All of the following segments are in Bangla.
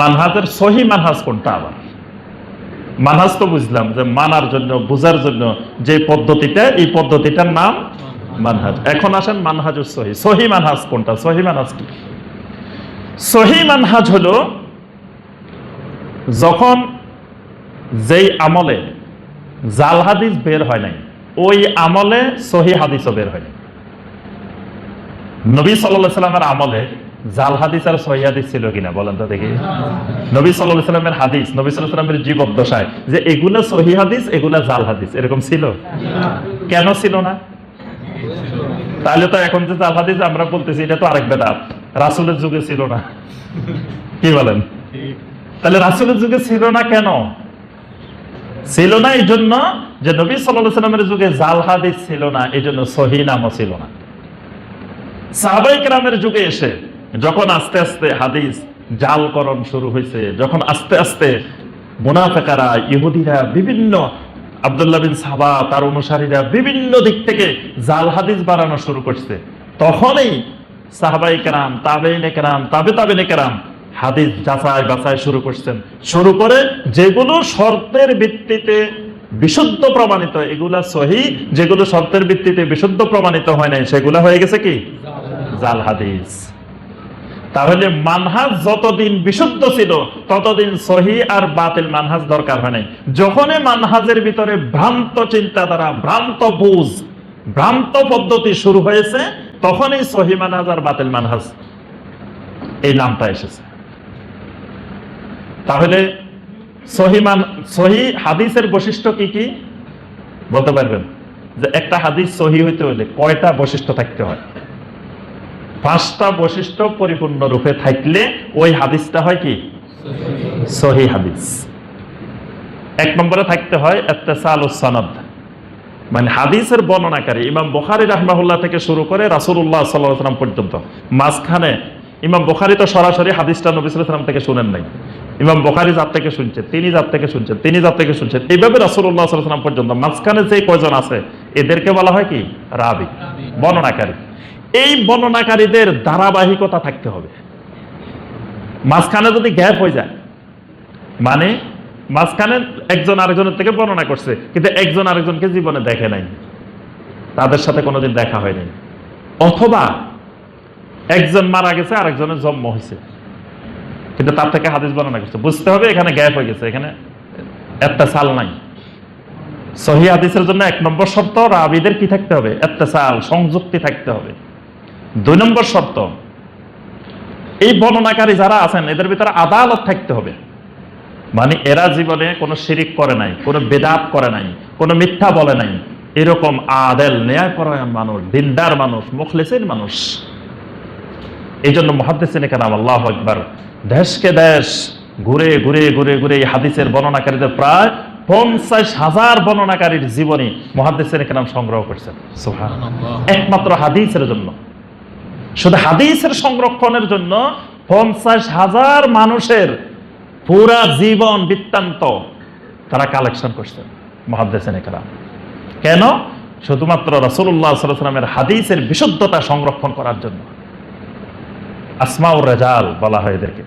মানহাজের সহি মানহাজ কোনটা আবার? মানহাজ তো বুঝলাম যে মানার জন্য, বোঝার জন্য যে পদ্ধতিটা এই পদ্ধতিটার নাম মানহাজ। এখন আসেন মানহাজুর সহি। সহি মানহাজ কোনটা? সহি মানহাজ কি? সহি মানহাজ হলো যখন যেই আমলে জাল হাদিস বের হয় নাই, ওই আমলে সহি হাদিসও বের হয় নাই। নবী সাল্লাহ সাল্লামের আমলে জাল হাদিস আর সহি হাদিস ছিল কিনা? বলেন তো দেখি। নবী সাল্লাহ সাল্লামের হাদিস, নবী সাল্লাহ সাল্লামের জীবদ্দশায় যে এগুলা সহি হাদিস, এগুলা জাল হাদিস, এরকম ছিল? কেন ছিল না? তাহলে তো এখন যে জাল হাদিস আমরা বলতেছি, এটা তো আরেক বেদাত। রাসুলের যুগে ছিল না। কি বলেন? তাহলে রাসুলের যুগে ছিল না কেন? ছিল না এই জন্য যে নবী সাল্লাহ সাল্লামের যুগে জাল হাদিস ছিল না এই জন্য সহি নামও ছিল না। সাহাবাই কেরামের যুগে এসে যখন আস্তে আস্তে হাদিস জালকরণ শুরু হয়েছে, যখন আস্তে আস্তে মুনাফেকারা, ইহুদিরা বিভিন্ন, আবদুল্লাহ বিন সাবা তার অনুসারীরা বিভিন্ন দিক থেকে জাল হাদিস বানানো শুরু করছে। তখনই সাহাবাই কেরাম, তাবেইনে কেরাম, তাবে তাবেনে কেরাম হাদিস যাচাই বাছাই শুরু করছেন। শুরু করে যেগুলো শর্তের ভিত্তিতে বিশুদ্ধ প্রমাণিত, এগুলা সহি, যেগুলো শর্তের ভিত্তিতে বিশুদ্ধ প্রমাণিত হয় নাই, সেগুলা হয়ে গেছে কি? জাল হাদিস। তাহলে মানহাজ যতদিন বিশুদ্ধ ছিল, ততদিন সহি আর বাতিল মানহাজ দরকার হয় নাই। যখনই মানহাজের ভিতরে ভ্রান্ত চিন্তাধারা, ভ্রান্ত বুঝ, ভ্রান্ত পদ্ধতি শুরু হয়েছে, তখনই সহি মানহাজ আর বাতিল মানহাজ এই নামটা এসেছে। তাহলে সহিমান সহি হাদিসের বৈশিষ্ট্য কি কি? বলতে পারবেন? যে একটা হাদিস সহি হইতে হলে কয়টা বৈশিষ্ট্য থাকতে হয়? পাঁচটা বৈশিষ্ট্য পরিপূর্ণ রূপে থাকলে ওই হাদিসটা হয় কি? সহি হাদিস। এক নম্বরে থাকতে হয় এত্তেসাল সনদ। মানে হাদিসের বর্ণনাকারী ইমাম বুখারি রাহমাহুল্লাহ থেকে শুরু করে আলাইহি সাল্লাম পর্যন্ত। মাঝখানে ইমাম বুখারি তো সরাসরি হাদিসটা নবী সাল্লাল্লাহু থেকে শুনেন নাই। ইমাম বুখারি যার থেকে শুনছে, তিনি যার থেকে শুনছেন তিনি যার থেকে শুনছেন এইভাবে আলাইহি সাল্লাম পর্যন্ত মাঝখানে যে কয়জন আছে, এদেরকে বলা হয় কি? রাবি। বর্ণনাকারী। এই বর্ণনাকারীদের ধারাবাহিকতা থাকতে হবে। মাঝখানে যদি গ্যাপ হয়ে যায় মানে মাঝখানে একজন আরেকজনের থেকে বর্ণনা করছে, কিন্তু একজন আরেকজনকে জীবনে দেখে নাই। তাদের সাথে কোনোদিন দেখা হয়নি অথবা একজন মারা গেছে, আরেকজনের জন্ম হয়েছে। কিন্তু তার থেকে হাদিস বর্ণনা করছে। বুঝতে হবে এখানে গ্যাপ হয়ে গেছে, এখানে একটা সাল নাই। সহি হাদিসের জন্য এক নম্বর শর্ত, রাবিদের কি থাকতে হবে? একটা সাল, সংযুক্তি থাকতে হবে। দুই নম্বর শর্ত, এই বর্ণনাকারী যারা আছেন, এদের ভিতরে আদালত থাকতে হবে। মানে এরা জীবনে কোনো শিরিক করে নাই, কোনো বেদাত করে নাই, কোনো মিথ্যা বলে নাই। এরকম আদেল, ন্যায়পরায়ণ মানুষ, দিনদার মানুষ, মুখলেসের মানুষ। এই জন্য মহাদ্দেশিন কেনাম আল্লাহ একবার দেশকে দেশ ঘুরে ঘুরে ঘুরে ঘুরে এই হাদিসের বর্ণনাকারীদের প্রায় পঞ্চাশ হাজার বর্ণনাকারীর জীবনী মহাদ্দেশিন কেনাম সংগ্রহ করছেন। একমাত্র হাদিসের জন্য। শুধু হাদিসের সংরক্ষণের জন্য পঞ্চাশ হাজার মানুষের পুরা জীবন বৃত্তান্ত তারা কালেকশন করছেন, মহাদ্দেসেন কেন? শুধুমাত্র রসুল্লাহ সাল্লামের হাদিসের বিশুদ্ধতা সংরক্ষণ করার জন্য। আসমাউর রেজাল বলা হয় এদেরকে।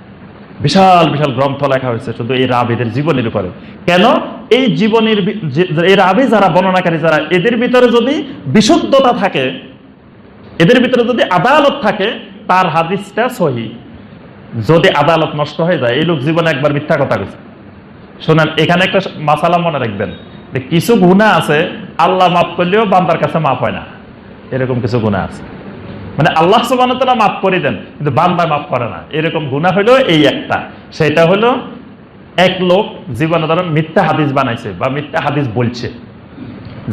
বিশাল বিশাল গ্রন্থ লেখা হয়েছে শুধু এই রাবিদের জীবনের উপরে। কেন? এই জীবনের এই রাবি যারা বর্ণনাকারী, যারা এদের ভিতরে যদি বিশুদ্ধতা থাকে এদের ভিতরে যদি আদালত থাকে, তার হাদিসটা সহি। যদি আদালত নষ্ট হয়ে যায়, এই লোক জীবনে একবার মিথ্যা কথা কইছে। শোনেন, এখানে একটা মাসালা মনে রাখবেন কিছু গুণা আছে, আল্লাহ মাফ করলেও বান্দার কাছে মাফ হয় না। এরকম কিছু গুণা আছে। মানে আল্লাহ সুবাহ তালা মাফ করে দেন, কিন্তু বান্দা মাফ করে না। এরকম গুণা হলো এই একটা। সেটা হলো, এক লোক জীবনে ধরেন মিথ্যা হাদিস বানাইছে বা মিথ্যা হাদিস বলছে,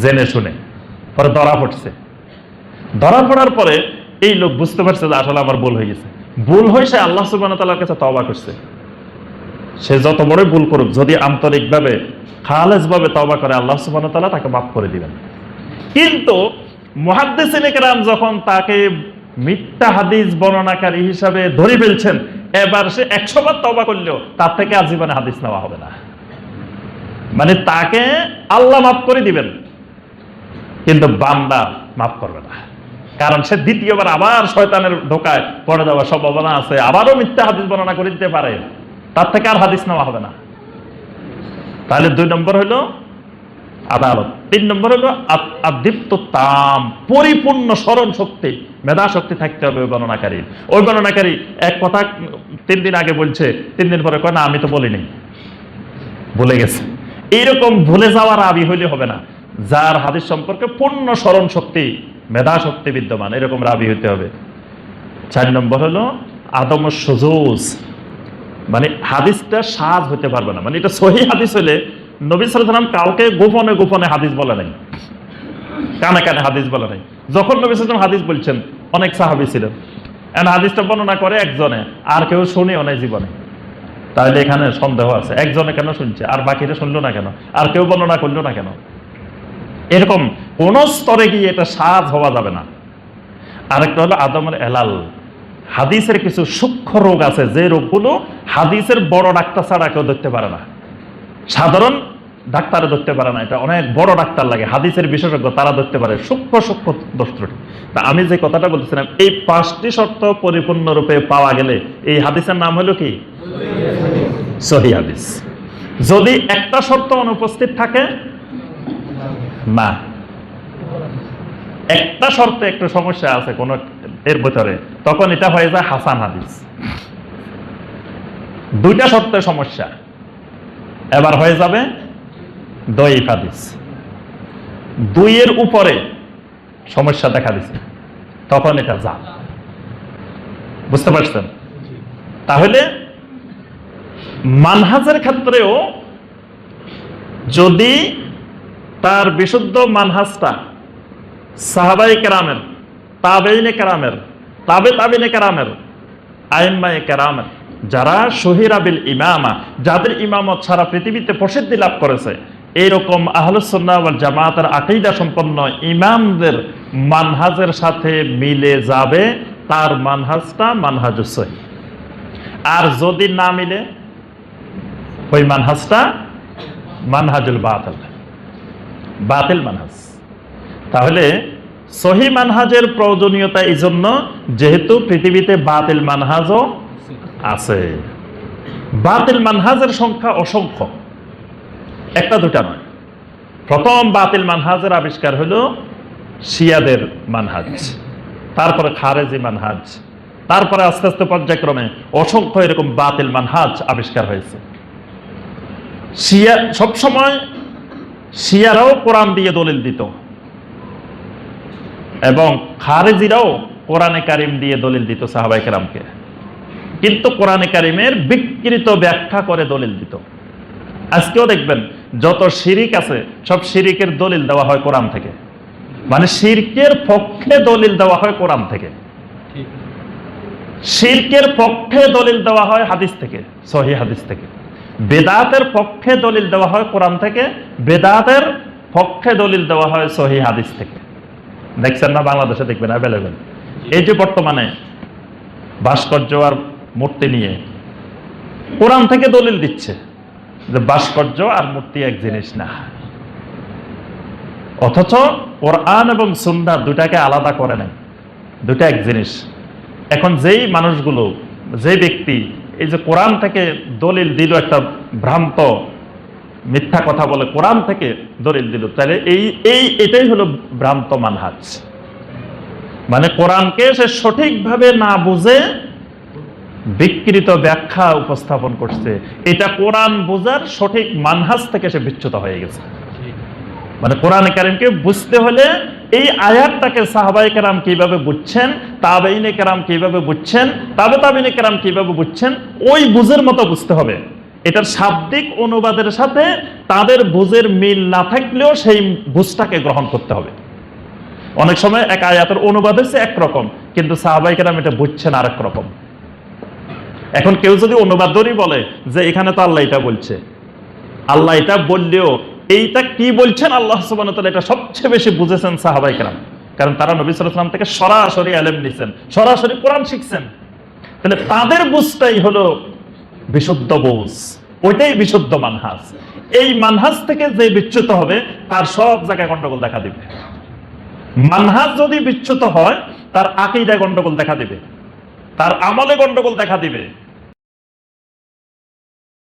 জেনে শুনে, পরে ধরা পড়ছে। ধরা পড়ার পরে এই লোক বুঝতে পারছে যে আসলে আমার ভুল হয়ে গেছে। ভুল হয়ে সে আল্লাহ সুবাহ তালার কাছে তবা করছে। সে যত বড় ভুল করুক, যদি আন্তরিকভাবে খালেজ ভাবে তবা করে, আল্লাহ সুবাহ তালা তাকে মাফ করে দিবেন। কিন্তু মহাদ্দেসিনেকেরাম যখন তাকে মিথ্যা হাদিস বর্ণনাকারী হিসাবে ধরে ফেলছেন, এবার সে একশো বার তবা করলেও তার থেকে আজীবনে হাদিস নেওয়া হবে না। মানে তাকে আল্লাহ মাফ করে দিবেন, কিন্তু বান্দা মাফ করবে না। কারণ সে দ্বিতীয়বার আবার শয়তানের ঢোকায় পড়ে যাওয়ার সম্ভাবনা আছে, আবারও মিথ্যা হাদিস বর্ণনা করে দিতে পারে। তার থেকে আর হাদিস নেওয়া হবে না। তাহলে দুই নম্বর হলো আদালত। তিন নম্বর হলো আদ- আদীপ্ত তাম পরিপূর্ণ স্মরণ শক্তি মেধা শক্তি থাকতে হবে ওই বর্ণনাকারীর ওই বর্ণনাকারী এক কথা তিন দিন আগে বলছে, তিন দিন পরে কয়, না, আমি তো বলিনি। ভুলে গেছে। এইরকম ভুলে যাওয়ার আবি হইলে হবে না। যার হাদিস সম্পর্কে পূর্ণ স্মরণ শক্তি মেধা শক্তি বিদ্যমান, এরকম রাবি হইতে হবে। চার নম্বর হলো আদম সুজুজ। মানে হাদিসটা সাজ হতে পারবে না। মানে এটা সহি হাদিস হলে নবী সালাম কাউকে গোপনে গোপনে হাদিস বলে নাই। কানে কানে হাদিস বলে নাই। যখন নবী সালাম হাদিস বলছেন, অনেক সাহাবি ছিলেন। এখন হাদিসটা বর্ণনা করে একজনে, আর কেউ শুনেও নাই জীবনে। তাহলে এখানে সন্দেহ আছে। একজনে কেন শুনছে? আর বাকিরা শুনলো না কেন? আর কেউ বর্ণনা করল না কেন? এরকম কোন স্তরে গিয়ে এটা সাজ হওয়া যাবে না। আরেকটা হলো আদমের এলাল। হাদিসের কিছু সূক্ষ্ম রোগ আছে, যে রোগগুলো হাদিসের বড় ডাক্তার ছাড়া কেউ ধরতে পারে না। সাধারণ ডাক্তারে ধরতে পারে না, এটা অনেক বড় ডাক্তার লাগে, হাদিসের বিশেষজ্ঞ তারা ধরতে পারে, সূক্ষ্ম সূক্ষ্ম দোষ তা আমি যে কথাটা বলতেছিলাম, এই পাঁচটি শর্ত পরিপূর্ণরূপে পাওয়া গেলে এই হাদিসের নাম হলো কি? সহি হাদিস। যদি একটা শর্ত অনুপস্থিত থাকে না। একটা শর্তে একটু সমস্যা আছে কোন এর ভেতরে। তখন এটা হয়ে যায় হাসান হাদিস। দুইটা শর্তে সমস্যা। এবার হয়ে যাবে দইফ হাদিস। দুইয়ের উপরে সমস্যা দেখা দিছে। তখন এটা যা। বুঝতে পারছেন? তাহলে মানহাজের ক্ষেত্রেও যদি তার বিশুদ্ধ মানহাজটা সাহাবাই কেরামের তাবেইনে কেরামের, তাবে তাবিনে কেরামের, আইম্মায়ে কেরামের, যারা শহীরাবিল ইমামা, যাদের ইমামত সারা পৃথিবীতে প্রসিদ্ধি লাভ করেছে, এইরকম আহলুসন্না জামাতের আকিদা সম্পন্ন ইমামদের মানহাজের সাথে মিলে যাবে, তার মানহাজটা মানহাজুস সহি। আর যদি না মিলে, ওই মানহাজটা মানহাজুল বাতিল। বাতিল মানহাজ। তাহলে সহি মানহাজের প্রয়োজনীয়তা এই জন্য যেহেতু পৃথিবীতে বাতিল মানহাজও আছে। বাতিল মানহাজের সংখ্যা অসংখ্য। একটা, দুটা নয়। প্রথম বাতিল মানহাজের আবিষ্কার হলো শিয়াদের মানহাজ। তারপরে খারেজি মানহাজ। তারপরে আস্তে আস্তে পর্যায়ক্রমে অসংখ্য এরকম বাতিল মানহাজ আবিষ্কার হয়েছে। শিয়া সবসময় শিয়ারাও কোরআন দিয়ে দলিল দিত। এবং খারেজিরাও কোরআনে কারিম দিয়ে দলিল দিত সাহাবাই কেরামকে। কিন্তু কোরআনে কারিমের বিকৃত ব্যাখ্যা করে দলিল দিত। আজকেও দেখবেন যত শিরিক আছে সব শিরিকের দলিল দেওয়া হয় কোরআন থেকে। মানে শিরকের পক্ষে দলিল দেওয়া হয় কোরআন থেকে। শিরকের পক্ষে দলিল দেওয়া হয় হাদিস থেকে সহি হাদিস থেকে। বেদাতের পক্ষে দলিল দেওয়া হয় কোরআন থেকে, বেদাতের পক্ষে দলিল দেওয়া হয় সহি হাদিস থেকে। দেখছেন না? বাংলাদেশে দেখবেন অ্যাভেলেবেল এই যে বর্তমানে ভাস্কর্য আর মূর্তি নিয়ে কোরআন থেকে দলিল দিচ্ছে যে ভাস্কর্য আর মূর্তি এক জিনিস না। অথচ কোরআন এবং সুন্দর দুটাকে আলাদা করে নেয়। দুটা এক জিনিস। এখন যেই মানুষগুলো যে ব্যক্তি এই যে কোরআন থেকে দলিল দিল একটা ভ্রান্ত মিথ্যা কথা বলে কোরআন থেকে দলিল দিল, তাহলে এই এই, এটাই হলো ভ্রান্ত মানহাজ। মানে কোরআনকে সে সঠিকভাবে না বুঝে বিকৃত ব্যাখ্যা উপস্থাপন করছে। এটা কোরআন বোঝার সঠিক মানহাজ থেকে সে বিচ্যুত হয়ে গেছে। মানে কোরআন কারিমকে বুঝতে হলে এই আয়াতটাকে সাহাবাই কেরাম কীভাবে বুঝছেন তাবেইনে কেরাম কীভাবে বুঝছেন তাবে তাবিনে কেরাম কীভাবে বুঝছেন, ওই বুঝের মতো বুঝতে হবে। এটার শাব্দিক অনুবাদের সাথে তাদের বুঝের মিল না থাকলেও সেই বুঝটাকে গ্রহণ করতে হবে। অনেক সময় এক আয়াতের অনুবাদ হচ্ছে একরকম, কিন্তু সাহাবাই কেরাম এটা বুঝছেন আরেক রকম। এখন কেউ যদি অনুবাদ ধরেই বলে যে এখানে তো আল্লাহ এটা বলছে, আল্লাহ এটা বললেও এইটা কি বলছেন? আল্লাহ সুবান এটা সবচেয়ে বেশি বুঝেছেন সাহাবাই কেরাম। কারণ তারা নবী সালাম থেকে সরাসরি আলেম নিছেন, সরাসরি কোরআন শিখছেন। তাহলে তাদের বুঝটাই হলো বিশুদ্ধ বুঝ। ওইটাই বিশুদ্ধ মানহাজ। এই মানহাজ থেকে যে বিচ্যুত হবে, তার সব জায়গায় গন্ডগোল দেখা দিবে। মানহাজ যদি বিচ্যুত হয়, তার আকিদায় গন্ডগোল দেখা দিবে। তার আমলে গন্ডগোল দেখা দিবে।